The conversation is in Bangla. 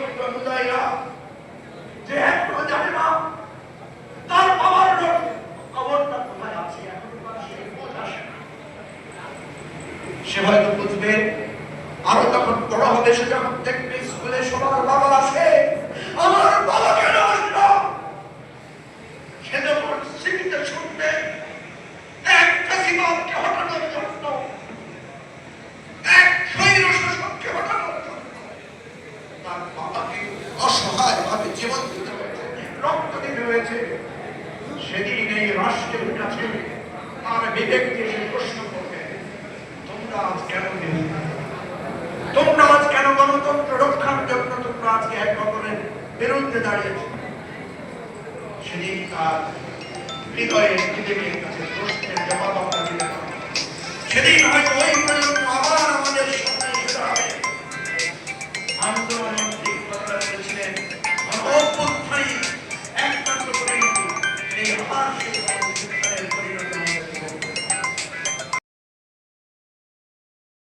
শহীদ মুজাহিরা যে একটু জানে না, তার বাবার লোক কোথায় আছে সে হয়তো বুঝবে, আরও তখন বড় হবে সে যখন দেখবে স্কুলে সবার বাবা আছে আমার বাবা কেন আসলো সে যখন সিটিতে শুনবে, একটা সীমান্তকে হঠাৎ রয়েছে সেদিন এই রাষ্ট্রের কাছে আর বিবেককে এসে প্রশ্ন করবে তোমরা আজ কেন তোমরা আজ কেন গণতন্ত্র রক্ষার জন্য তোমরা আজকে এক অপরের বিরুদ্ধে দাঁড়িয়েছ সেদিন তার হৃদয়ের বিবেকের কাছে প্রশ্নের জবাব আমরা দিতে সেদিন হয়তো ওই প্রজন্ম আবার আমাদের সামনে এসে দাঁড়াবে। আন্দোলন